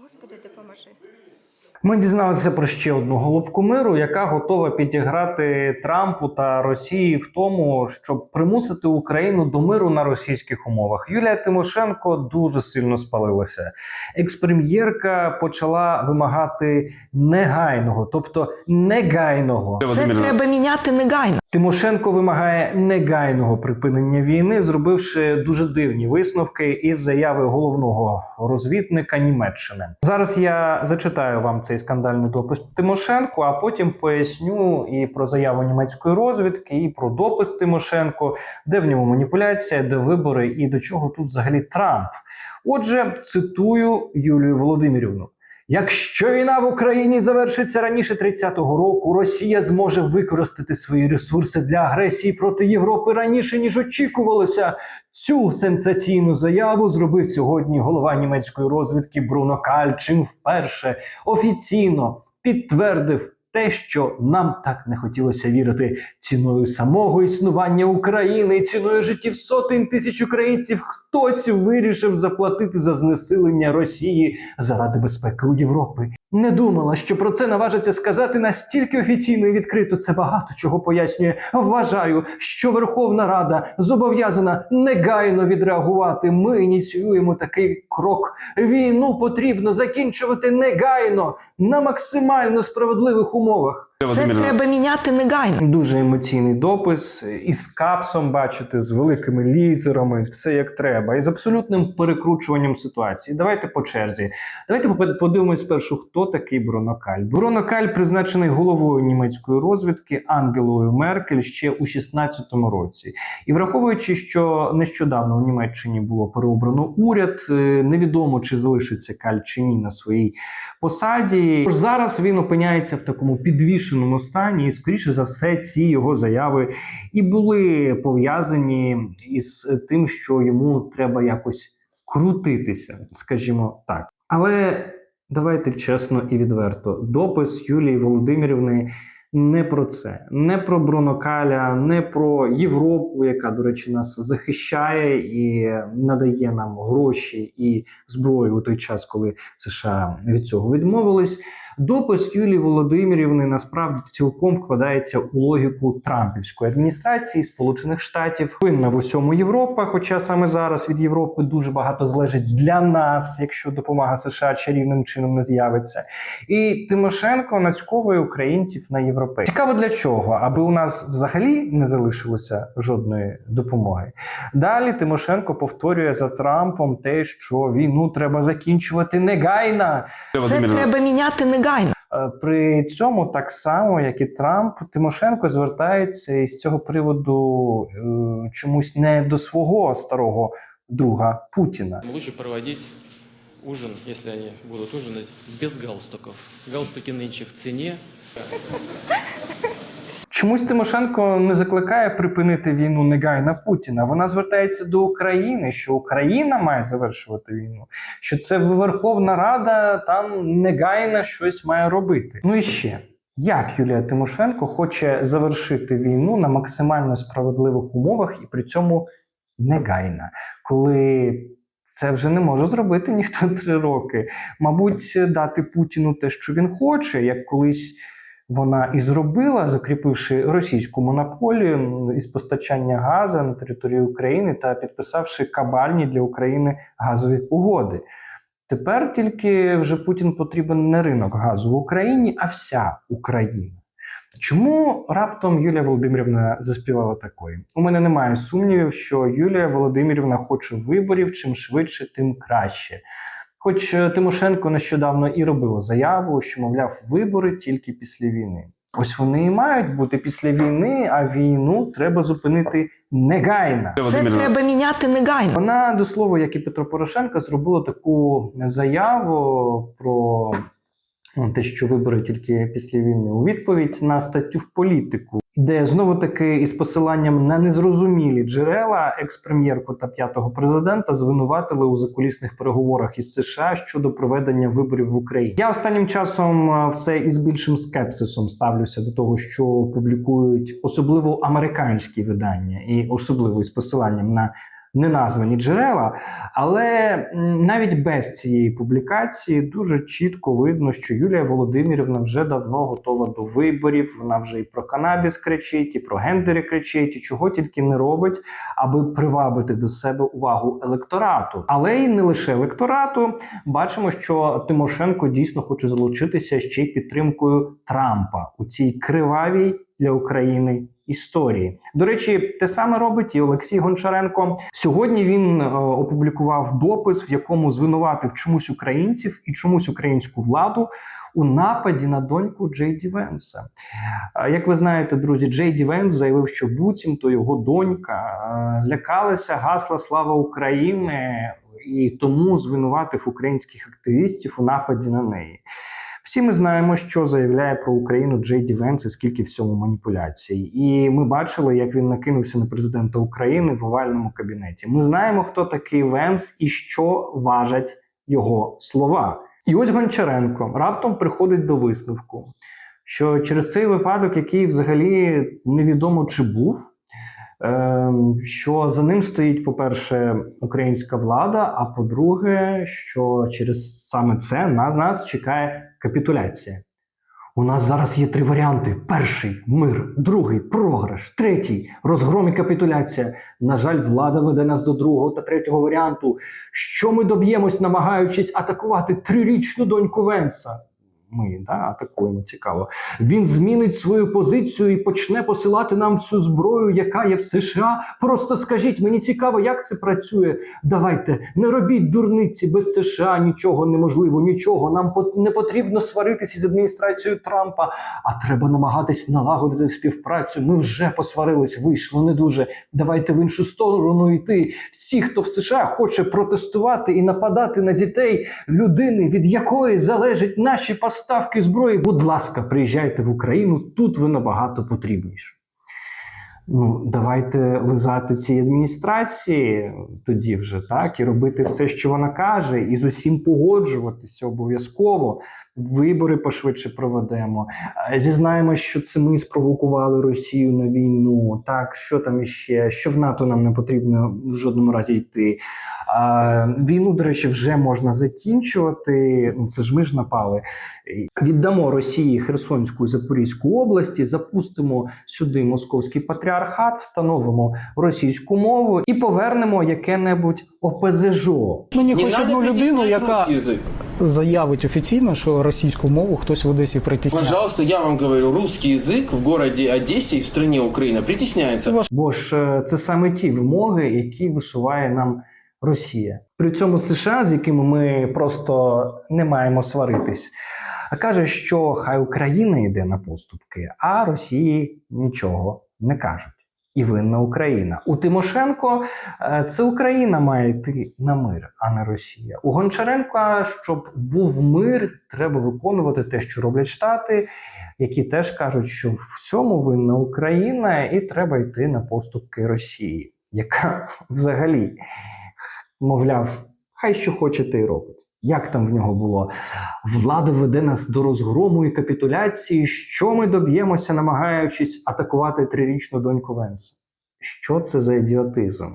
Господи, допоможи. Ми дізналися про ще одну голубку миру, яка готова підіграти Трампу та Росії в тому, щоб примусити Україну до миру на російських умовах. Юлія Тимошенко дуже сильно спалилася. Експрем'єрка почала вимагати негайного, тобто негайного. Це треба міняти негайно. Тимошенко вимагає негайного припинення війни, зробивши дуже дивні висновки із заяви головного розвідника Німеччини. Зараз я зачитаю вам цей скандальний допис Тимошенко, а потім поясню і про заяву німецької розвідки, і про допис Тимошенко, де в ньому маніпуляція, де вибори і до чого тут взагалі Трамп. Отже, цитую Юлію Володимирівну. Якщо війна в Україні завершиться раніше 30-го року, Росія зможе використати свої ресурси для агресії проти Європи раніше ніж очікувалося. Цю сенсаційну заяву зробив сьогодні голова німецької розвідки Бруно Кальчин вперше офіційно підтвердив те, що нам так не хотілося вірити ціною самого існування України, ціною життів сотень тисяч українців. Хтось вирішив заплатити за знесилення Росії заради безпеки у Європи. Не думала, що про це наважиться сказати настільки офіційно і відкрито. Це багато чого пояснює. Вважаю, що Верховна Рада зобов'язана негайно відреагувати. Ми ініціюємо такий крок. Війну потрібно закінчувати негайно на максимально справедливих умовах умовах. Це треба міняти негайно. Дуже емоційний допис із капсом, бачите, з великими літерами, все як треба, і з абсолютним перекручуванням ситуації. Давайте по черзі. Давайте подивимось спершу, хто такий Бруно Каль. Бруно Каль призначений головою німецької розвідки Ангелою Меркель ще у 16-му році. І враховуючи, що нещодавно у Німеччині було переобрано уряд, е, невідомо чи залишиться Каль чи ні на своїй посаді. Тож зараз він опиняється в такому підвішеному стані, і скоріше за все, ці його заяви і були пов'язані із тим, що йому треба якось крутитися, скажімо так. Але давайте чесно і відверто. Допис Юлії Володимирівни. Не про це, не про Бронокаля, не про Європу, яка, до речі, нас захищає і надає нам гроші і зброю у той час, коли США від цього відмовились. Допис Юлії Володимирівни насправді цілком вкладається у логіку Трампівської адміністрації Сполучених Штатів. Винна в усьому Європа, хоча саме зараз від Європи дуже багато залежить для нас, якщо допомога США чарівним чином не з'явиться. І Тимошенко нацьковує українців на європей. Цікаво для чого, аби у нас взагалі не залишилося жодної допомоги. Далі Тимошенко повторює за Трампом те, що війну треба закінчувати негайно. Це треба міняти негайно. Е, При цьому так само, як і Трамп, Тимошенко звертається із цього приводу е, чомусь не до свого старого друга Путіна. Лучше проводити ужин, если они будуть ужинати, без галстуків. Галстуки нинче в цене. Чомусь Тимошенко не закликає припинити війну негайно Путіна. Вона звертається до України, що Україна має завершувати війну, що це Верховна Рада там негайно щось має робити. Ну і ще. Як Юлія Тимошенко хоче завершити війну на максимально справедливих умовах і при цьому негайно, коли це вже не може зробити ніхто три роки. Мабуть, дати Путіну те, що він хоче, як колись вона і зробила, закріпивши російську монополію із постачання газу на території України та підписавши кабальні для України газові угоди. Тепер тільки вже Путін потрібен не ринок газу в Україні, а вся Україна. Чому раптом Юлія Володимирівна заспівала такої? У мене немає сумнівів, що Юлія Володимирівна хоче виборів чим швидше, тим краще. Хоч е, Тимошенко нещодавно і робила заяву, що, мовляв, вибори тільки після війни. Ось вони і мають бути після війни, а війну треба зупинити негайно. Це треба міняти негайно. Вона до слова, як і Петро Порошенко, зробила таку заяву про ну, те, що вибори тільки після війни, у відповідь на статтю в політику, де знову таки із посиланням на незрозумілі джерела екс-прем'єрку та п'ятого президента звинуватили у закулісних переговорах із США щодо проведення виборів в Україні. Я останнім часом е, все із більшим скепсисом ставлюся до того, що публікують особливо американські видання, і особливо із посиланням на неназвані джерела, але навіть без цієї публікації дуже чітко видно, що Юлія Володимирівна вже давно готова до виборів. Вона вже і про канабіс кричить, і про гендери кричить, і чого тільки не робить, аби привабити до себе увагу електорату. Але й не лише електорату. Бачимо, що Тимошенко дійсно хоче залучитися ще й підтримкою Трампа у цій кривавій для України історії. До речі, те саме робить і Олексій Гончаренко. Сьогодні він е, опублікував допис, в якому звинуватив чомусь українців і чомусь українську владу у нападі на доньку Джей Ді Венса. Як ви знаєте, друзі, Джей Ді Венс заявив, що буцімто його донька е, злякалася гасла Слава Україні і тому звинуватив українських активістів у нападі на неї. Всі ми знаємо, що заявляє про Україну Джей Ді Венс і скільки в цьому маніпуляцій. І ми бачили, як він накинувся на президента України в овальному кабінеті. Ми знаємо, хто такий Венс і що важать його слова. І ось Гончаренко раптом приходить до висновку, що через цей випадок, який взагалі невідомо чи був, що за ним стоїть, по-перше, українська влада, а по-друге, що через саме це на нас чекає капітуляція. У нас зараз є три варіанти: перший мир, другий програш, третій розгром і капітуляція. На жаль, влада веде нас до другого та третього варіанту. Що ми доб'ємось, намагаючись атакувати трирічну доньку Венса? Ми да, атакуємо цікаво. Він змінить свою позицію і почне посилати нам всю зброю, яка є в США. Просто скажіть, мені цікаво, як це працює. Давайте не робіть дурниці без США. Нічого неможливо, нічого. Нам не потрібно сваритися з адміністрацією Трампа, а треба намагатись налагодити співпрацю. Ми вже посварились, вийшло не дуже. Давайте в іншу сторону йти. Всі, хто в США хоче протестувати і нападати на дітей людини, від якої залежать наші поставки зброї. Будь ласка, приїжджайте в Україну. Тут ви набагато потрібніше. Ну, давайте лизати цій адміністрації тоді вже так і робити все, що вона каже, і з усім погоджуватися обов'язково. Вибори пошвидше проведемо. Е, Зізнаємось, що це ми спровокували Росію на війну. Так, що там іще, що в НАТО нам не потрібно в жодному разі йти. А, війну, до речі, вже можна закінчувати. Ну, Це ж ми ж напали. Віддамо Росії Херсонську і Запорізьку області, запустимо сюди московський патріархат, встановимо російську мову і повернемо яке-небудь ОПЗЖО. Мені хоч одну людину, яка. Заявить офіційно, що російську мову хтось в Одесі притісняє. Пожалуйста, я вам говорю, русский язык в городе Одессе и в стране Украина притесняется. Бо ж е, це саме ті вимоги, які висуває нам Росія. При цьому США, з якими ми просто не маємо сваритись, каже, що хай Україна йде на поступки, а Росії нічого не кажуть. І винна Україна. У Тимошенко е, це Україна має йти на мир, а не Росія. У Гончаренка, щоб був мир, треба виконувати те, що роблять Штати, які теж кажуть, що в цьому винна Україна, і треба йти на поступки Росії, яка взагалі, мовляв, хай що хоче, те й робить. Як там в нього було? Влада веде нас до розгрому і капітуляції. Що ми доб'ємося, намагаючись атакувати трирічну доньку Венса? Що це за ідіотизм?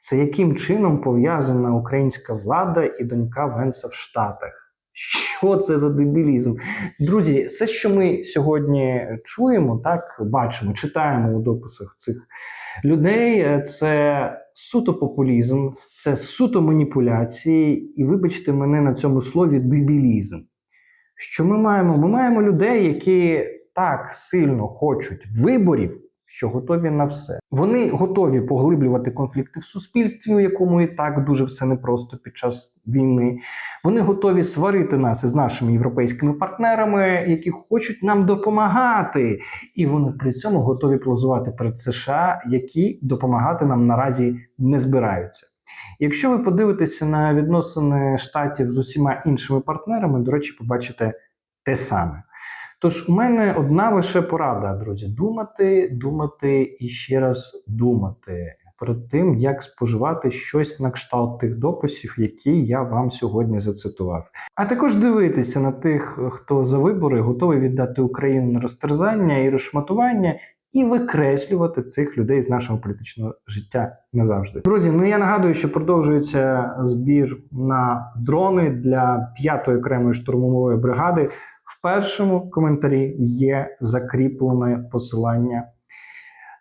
Це яким чином пов'язана українська влада і донька Венса в Штатах? Що це за дебілізм? Друзі, все, що ми сьогодні чуємо, так бачимо, читаємо у дописах цих людей, е, це суто популізм, це суто маніпуляції, і вибачте мене на цьому слові дебілізм. Що ми маємо? Ми маємо людей, які так сильно хочуть виборів, що готові на все. Вони готові поглиблювати конфлікти в суспільстві, у якому і так дуже все непросто під час війни. Вони готові сварити нас із нашими європейськими партнерами, які хочуть нам допомагати, і вони при цьому готові плазувати перед США, які допомагати нам наразі не збираються. Якщо ви подивитеся на відносини штатів з усіма іншими партнерами, до речі, побачите те саме. Тож у мене одна лише порада, друзі: думати, думати і ще раз думати перед тим, як споживати щось на кшталт тих дописів, які я вам сьогодні зацитував. А також дивитися на тих, хто за вибори готовий віддати Україну на розтерзання і розшматування, і викреслювати цих людей з нашого політичного життя назавжди. Друзі, ну я нагадую, що продовжується збір на дрони для п'ятої окремої штурмової бригади. В першому коментарі є закріплене посилання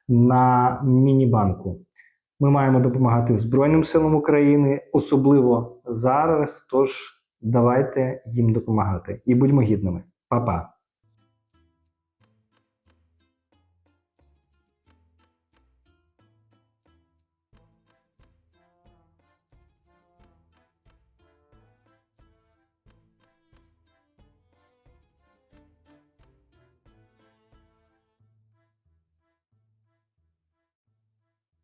на міні-банку. Ми маємо допомагати Збройним силам України, особливо зараз. Тож давайте їм допомагати і будьмо гідними. Па-па!